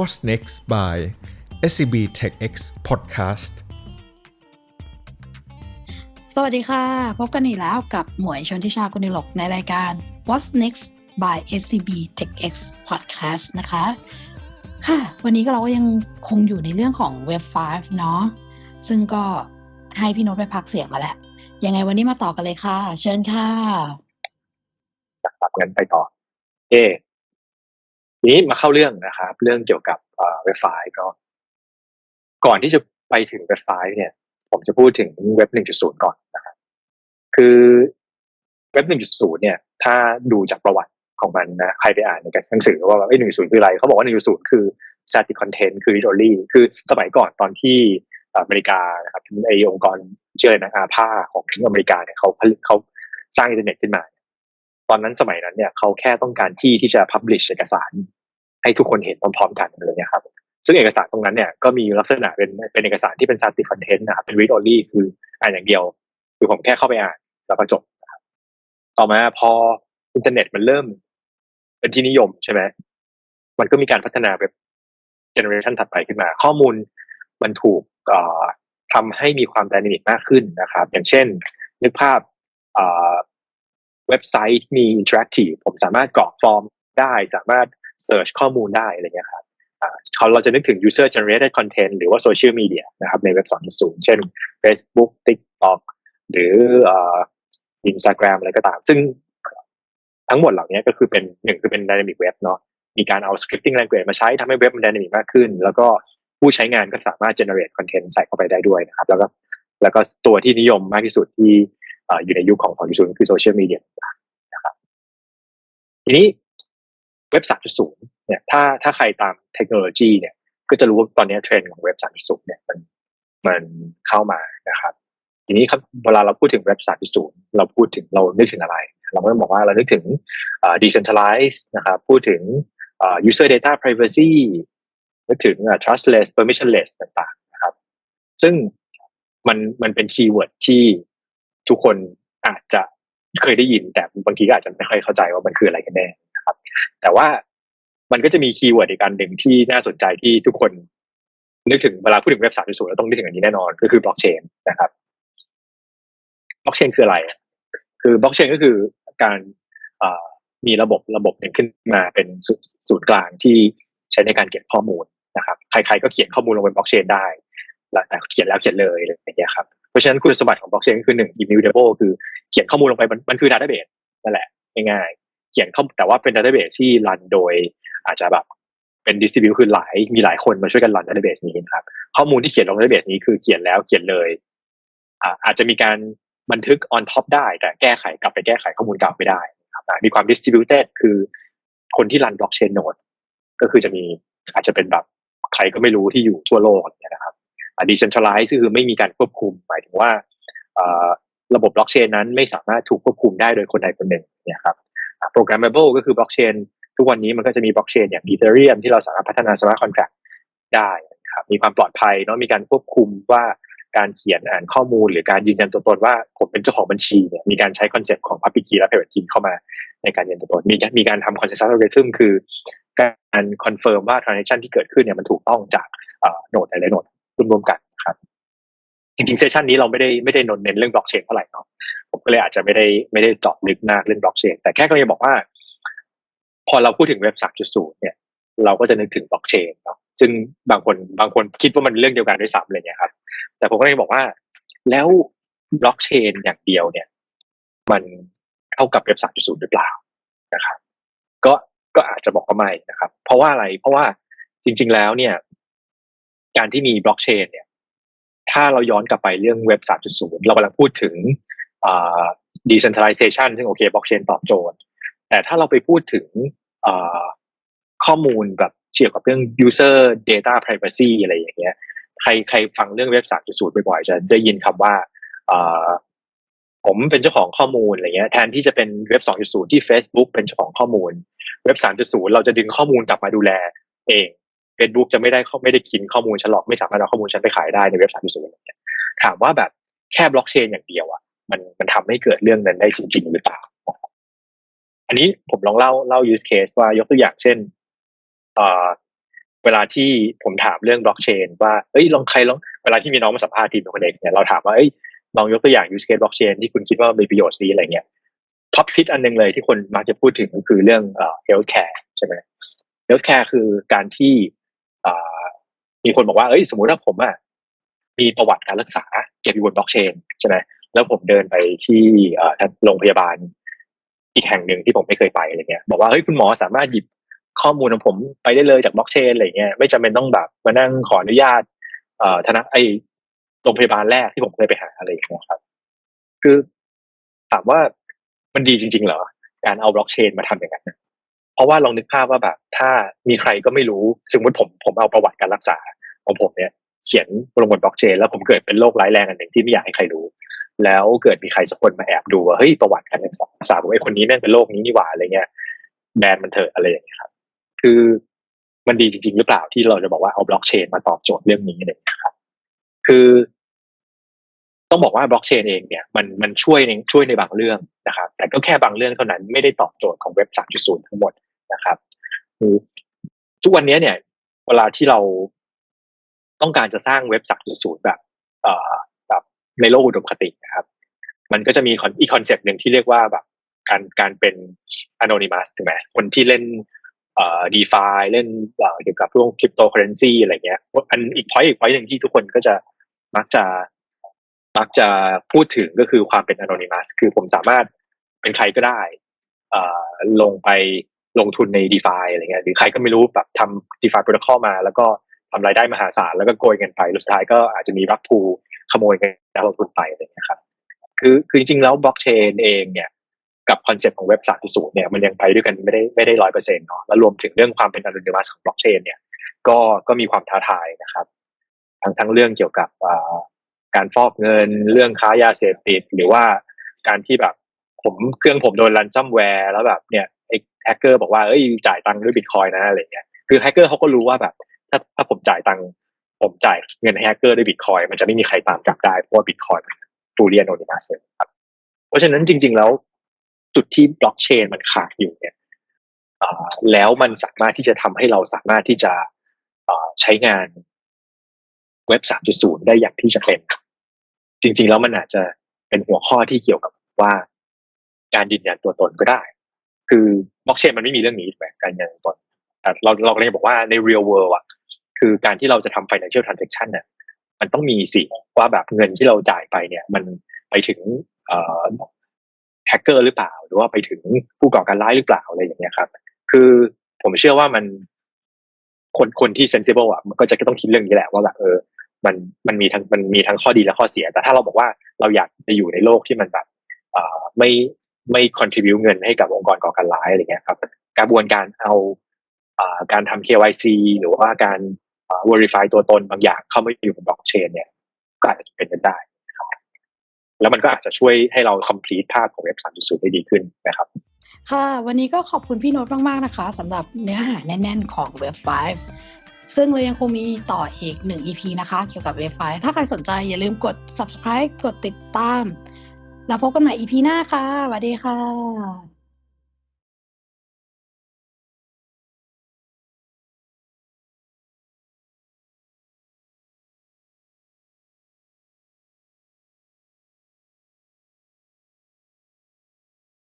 What's Next by SCB TechX Podcast สวัสดีค่ะ พบกันอีกแล้วกับหมวยชนทิชากุณิลกในรายการ What's Next by SCB TechX Podcast นะคะ ค่ะ วันนี้ก็เราก็ยังคงอยู่ในเรื่องของ Web 5 เนาะซึ่งก็ให้พี่โน้ตไปพักเสียงมาแล้ว ยังไงวันนี้มาต่อกันเลยค่ะ เชิญค่ะตัดเงินไปต่อ เอที นี้มาเข้าเรื่องนะครับ เรื่องเกี่ยวกับเว็บไซต์ก็ก่อนที่จะไปถึงเว็บไซต์เนี่ย ผมจะพูดถึงเว็บ 1.0 ก่อนนะครับ คือเว็บ 1.0 เนี่ย ถ้าดูจากประวัติของมันนะใครไปอ่านในหนังสือว่าไอ้1.0คืออะไรเขาบอกว่า1.0คือ static content คือ read only คือสมัยก่อนตอนที่อเมริกานะครับไอองค์กรเชื่อนะอาภาของอเมริกาเนี่ยเขาผลิตเขาสร้างอินเทอร์เน็ตขึ้นมา ตอนนั้นสมัยนั้นเนี่ยเขาแค่ต้องการที่ที่จะ publish เอกสาร ให้ทุกคนเห็นพร้อมๆกันเงี้ยครับ ซึ่งเอกสารตรงนั้นเนี่ยก็มีลักษณะเป็นเป็นเอกสารที่เป็น static content นะครับเป็น read only คืออ่านอย่างเดียว คือผมแค่เข้าไปอ่านแล้วก็จบนะครับต่อมาพออินเทอร์เน็ตมันเริ่ม เป็นที่นิยมใช่ไหมมันก็มีการพัฒนาแบบเจเนอเรชันถัดไปขึ้นมา ข้อมูลมันถูกทำให้มีความดินามิกมากขึ้นนะครับ อย่างเช่น นึกภาพ เว็บไซต์มีอินเทอร์แอคทีฟผมสามารถกรอกฟอร์มได้สามารถเสิร์ชข้อมูลได้อะไรเงี้ยครับเราจะนึกถึง user generated content หรือว่า social media นะครับในเว็บ2.0 เช่น Facebook TikTok หรือ Instagram อะไรก็ตาม ซึ่งทั้งหมดเหล่านี้ก็คือเป็นหนึ่งคือเป็น dynamic web เนาะมีการเอา scripting language มาใช้ทำให้เว็บมัน dynamic มากขึ้น แล้วก็ผู้ใช้งานก็สามารถ generate content ใส่เข้าไปได้ด้วยนะครับ แล้วก็แล้วก็ตัวที่นิยมมากที่สุดที่ อยู่ในยุคของของ 2.0 คือโซเชียลมีเดียนะครับทีนี้เว็บ 3.0 เนี่ยถ้าถ้าใครตามเทคโนโลยีเนี่ยก็จะรู้ว่าตอนนี้เทรนด์ของเว็บ 3.0 เนี่ยมันมันเข้ามานะครับ ทีนี้ครับเวลาเราพูดถึงเว็บ 3.0 เราพูดถึงเรานึกถึงอะไร เราก็ต้องบอกว่าเรานึกถึง decentralized นะครับพูดถึง user data privacy นึกถึง trustless permissionless ต่างๆนะครับ ซึ่งมันมันเป็นคีย์เวิร์ดที่ ทุกคนอาจจะเคยได้ยิน แต่บางทีก็อาจจะไม่ค่อยเข้าใจว่ามันคืออะไรกันแน่นะครับ แต่ว่ามันก็จะมีคีย์เวิร์ดอีกอันหนึ่งที่น่าสนใจที่ทุกคน นึกถึงเวลาพูดถึงเว็บสามจุดแล้วต้องนึกถึงอันนี้แน่นอนก็คือบล็อกเชนนะครับบล็อกเชนคืออะไร คือบล็อกเชนก็คือการมีระบบระบบหนึ่งขึ้นมาเป็นศูนย์กลางที่ใช้ในการเก็บข้อมูลนะครับ ใครๆก็เขียนข้อมูลลงบนบล็อกเชนได้แต่เขียนแล้วเขียนเลยอะไรอย่างเงี้ยครับ ราะฉะนั้นคุณสมบัติของบล็อกเชนคือหนึ่ง immutable คือเขียนข้อมูลลงไปมันคือดัตเตอร์เบสนั่นแหละง่ายๆเขียนข้อแต่ว่าเป็นดัตเตอร์เบสที่รันโดยอาจจะแบบเป็นดิสติบิวคือหลายมีหลายคนมาช่วยกันรันดัตเตอร์เบสนี้นะครับ ข้อมูลที่เขียนลงดัตเตอร์เบสนี้คือเขียนแล้วเขียนเลยอาจจะมีการบันทึก on top ได้ แต่แก้ไขกลับไปแก้ไขข้อมูลเก่าไม่ได้ครับมีความ distributed คือคนที่รันบล็อกเชนโนดก็คือจะมีอาจจะเป็นแบบใครก็ไม่รู้ที่อยู่ทั่วโลกเนี่ยนะครับ ดิเซนทรัลไลซ์คือไม่มีการควบคุม หมายถึงว่าระบบบล็อกเชนนั้นไม่สามารถถูกควบคุมได้โดยคนใดคนหนึ่งเนี่ยครับโปรแกรมเบิลก็คือบล็อกเชนทุกวันนี้มันก็จะมีบล็อกเชนอย่างอีเธอเรียมที่เราสามารถพัฒนาสมาร์ทคอนแท็กได้ครับมีความปลอดภัยเนาะมีการควบคุมว่าการเขียนอ่านข้อมูล หรือการยืนยันตัวตนว่าผมเป็นเจ้าของบัญชีเนี่ยมีการใช้คอนเซ็ปต์ของ Public Key และ Private Key เข้ามาในการยืนยันตัวตน มีมีการทำ consensus algorithm คือ การคอนเฟิร์มว่า transaction ที่เกิดขึ้นเนี่ยมันถูกต้องจากโนดอะไรโนด รวมกันครับจริงๆเซสชันนี้เราไม่ได้ไม่ได้นนเน้นเรื่องบล็อกเชนเท่าไหร่เนาะผมก็เลยอาจจะไม่ได้ไม่ได้เจาะลึกมากเรื่องบล็อกเชนแต่แค่ก็จะบอกว่า พอเราพูดถึงเว็บ3.0เนี่ย เราก็จะนึกถึงบล็อกเชนเนาะซึ่งบางคนบางคนคิดว่ามันเรื่องเดียวกันด้วยซ้ำอะไรเงี้ยครับ แต่ผมก็เลยบอกว่า แล้วบล็อกเชนอย่างเดียวเนี่ย มันเท่ากับเว็บ3.0หรือเปล่านะครับ ก็ก็อาจจะบอกว่าไม่นะครับ เพราะว่าอะไรเพราะว่าจริง ๆ แล้วเนี่ย การที่มีบล็อกเชนเนี่ยถ้าเราย้อนกลับไปเรื่องเว็บ 3.0 เรากำลังพูดถึง decentralization ซึ่งโอเคบล็อกเชนตอบโจทย์ แต่ถ้าเราไปพูดถึงข้อมูลแบบเกี่ยวกับเรื่อง user data privacy อะไรอย่างเงี้ย ใครใครฟังเรื่องเว็บ 3.0 บ่อยๆ จะได้ยินคำว่าผมเป็นเจ้าของข้อมูลอะไรเงี้ยแทนที่จะเป็นเว็บ 2.0 ที่ Facebook เป็นเจ้าของข้อมูล เว็บ 3.0 เราจะดึงข้อมูลกลับมาดูแลเอง Facebook จะไม่ได้ไม่ได้กินข้อมูลฉันหรอกไม่สามารถเอาข้อมูลฉันไปขายได้ในเว็บสามศูนย์เนี่ยถามว่าแบบแค่บล็อกเชนอย่างเดียวอะมันมันทำให้เกิดเรื่องนั้นได้จริง ๆ หรือเปล่า อันนี้ผมลองเล่าเล่า use case ว่ายกตัวอย่างเช่นเวลาที่ผมถามเรื่องบล็อกเชนว่าเอ้ยลองใครลองเวลาที่มีน้องมาสัมภาษณ์ทีมคนเอ็กซ์เนี่ยเราถามว่าเอ้ยลองยกตัวอย่างยูสเคสบล็อกเชนที่คุณคิดว่ามีประโยชน์ซีอะไรเงี้ยท็อปพิทอันหนึงเลยที่คนมักจะพูดถึงก็คือเรื่องเอ่อ healthcare ใช่ไหม healthcare คือการที่ มีคนบอกว่าเอ้ยสมมุติว่าผมอะมีประวัติการรักษาเก็บอยู่บนบล็อกเชนใช่ไหมแล้วผมเดินไปที่โรงพยาบาล อีกแห่งหนึ่งที่ผมไม่เคยไปอะไรเงี้ยบอกว่าเฮ้ยคุณหมอสามารถหยิบข้อมูลของผมไปได้เลยจากบล็อกเชนอะไรเงี้ยไม่จำเป็นต้องแบบมานั่งขออนุญาตเอ่อธนาไอโรงพยาบาลแรกที่ผมเคยไปหาอะไรอย่างเงี้ยครับ คือถามว่ามันดีจริง ๆ เหรอ การเอาบล็อกเชนมาทำอย่างนั้น เพราะว่าลองนึกภาพว่าแบบ ถ้ามีใครก็ไม่รู้สมมติผมผมเอาประวัติการรักษาของผมเนี่ยเขียนลงบนบล็อกเชน แล้วผมเกิดเป็นโรคร้ายแรงอันหนึ่งที่ไม่อยากให้ใครรู้ แล้วเกิดมีใครสักคนมาแอบดูว่าเฮ้ยประวัติการรักษารักษาผมไอ้คนนี้แม่งเป็นโรคนี้นี่หว่าอะไรเงี้ยแบนมันเถอะอะไรอย่างเงี้ยครับ คือมันดีจริง ๆ หรือเปล่าที่เราจะบอกว่าเอาบล็อกเชนมาตอบโจทย์เรื่องนี้อะไรเลยนะครับ คือต้องบอกว่าบล็อกเชนเองเนี่ยมันมันช่วยในช่วยในบางเรื่องนะครับ แต่ก็แค่บางเรื่องเท่านั้นไม่ได้ตอบโจทย์ของเว็บ 3.0 ทั้งหมด นะครับทุกวันนี้เนี่ย เวลาที่เราต้องการจะสร้างเว็บ3.0แบบเอ่อแบบในโลกอุดมคตินะครับ มันก็จะมีอีกคอนเซปต์หนึ่งที่เรียกว่าแบบการการเป็น anonymous ถูกไหมคนที่เล่นเอ่อ DeFi เล่นเกี่ยวกับพวกคริปโตเคอเรนซีอะไรเงี้ยอันอีกพอยต์อีกพอยต์หนึ่งที่ทุกคนก็จะมักจะมักจะพูดถึงก็คือความเป็น anonymous คือผมสามารถเป็นใครก็ได้เอ่อลงไป ลงทุนใน DeFi อะไรเงี้ยหรือใครก็ไม่รู้แบบทำ DeFi protocol มา แล้วก็ทำรายได้มหาศาลแล้วก็โกยเงินไปสุดท้ายก็อาจจะมีรักทูขโมยเงินนักลงทุนไปอะไรเงี้ยครับคือคือจริงๆแล้วบล็อกเชนเองเนี่ยกับคอนเซ็ปต์ของเว็บ3.0เนี่ยมันยังไปด้วยกันไม่ได้ไม่ได้ร้อยเปอร์เซ็นต์เนาะแล้วรวมถึงเรื่องความเป็น anonymous ของบล็อกเชนเนี่ยก็ก็มีความท้าทายนะครับทั้งทั้งเรื่องเกี่ยวกับการฟอกเงินเรื่องค้ายาเสพติด หรือว่าการที่แบบผมเครื่องผมโดนรันซัมแวร์แล้วแบบเนี่ย แฮกเกอร์บอกว่าเอ้ยจ่ายตังค์ด้วยบิตคอยนะอะไรเงี้ยคือแฮกเกอร์เขาก็รู้ว่าแบบ ถ้าถ้าผมจ่ายตังค์ผมจ่ายเงินให้แฮกเกอร์ด้วยบิตคอยมันจะไม่มีใครตามจับได้เพราะว่าบิตคอยฟูเรียนโนนิมัสครับเพราะฉะนั้นจริง ๆ แล้วจุดที่บล็อกเชนมันขาดอยู่เนี่ยแล้วมันสามารถที่จะทำให้เราสามารถที่จะใช้งานเว็บ 3.0 ได้อย่างที่จะเป็นจริง ๆ แล้วมันอาจจะเป็นหัวข้อที่เกี่ยวกับว่า การยืนยันตัวตนก็ได้ คือบล็อกเชนมันไม่มีเรื่องนี้แบบการยืนยันตัวตนแต่เราเราก็เลยบอกว่าใน real world อะคือการที่เราจะทำ financial transaction เนี่ยมันต้องมีสิว่าแบบเงินที่เราจ่ายไปเนี่ย มันไปถึงแฮกเกอร์หรือเปล่า หรือว่าไปถึงผู้ก่อการร้ายหรือเปล่าอะไรอย่างเงี้ยครับ คือผมเชื่อว่ามันคนคนที่เซนซิเบิลอะมันก็จะต้องคิดเรื่องนี้แหละว่าแบบเออ มันมันมีทั้งมันมีทั้งข้อดีและข้อเสีย แต่ถ้าเราบอกว่าเราอยากจะอยู่ในโลกที่มันแบบอ่าไม่ ไม่คอนทริบิวเงินให้กับองค์กรก่อการร้ายอะไรเงี้ยครับกระบวนการเอาอการทำ KYC หรือว่าการ verify ตัวตนบางอย่างเข้ามาอยู่บนบล็อกเชนเนี่ยก็อาจจะเป็นไปได้แล้วมันก็อาจจะช่วยให้เรา complete ภาพของเว็บ 3.0 ได้ดีขึ้นนะครับ ค่ะ วันนี้ก็ขอบคุณพี่โน้ตมาก ๆ นะคะสำหรับเนื้อหาแน่น ๆ ของเว็บ 5 ซึ่งเรายังคงมีต่ออีกหนึ่ง EP นะคะ เกี่ยวกับเว็บ 5 ถ้าใครสนใจอย่าลืมกด subscribe กดติดตาม แล้วพบกันใหม่อีพีหน้าค่ะสวัสดีค่ะ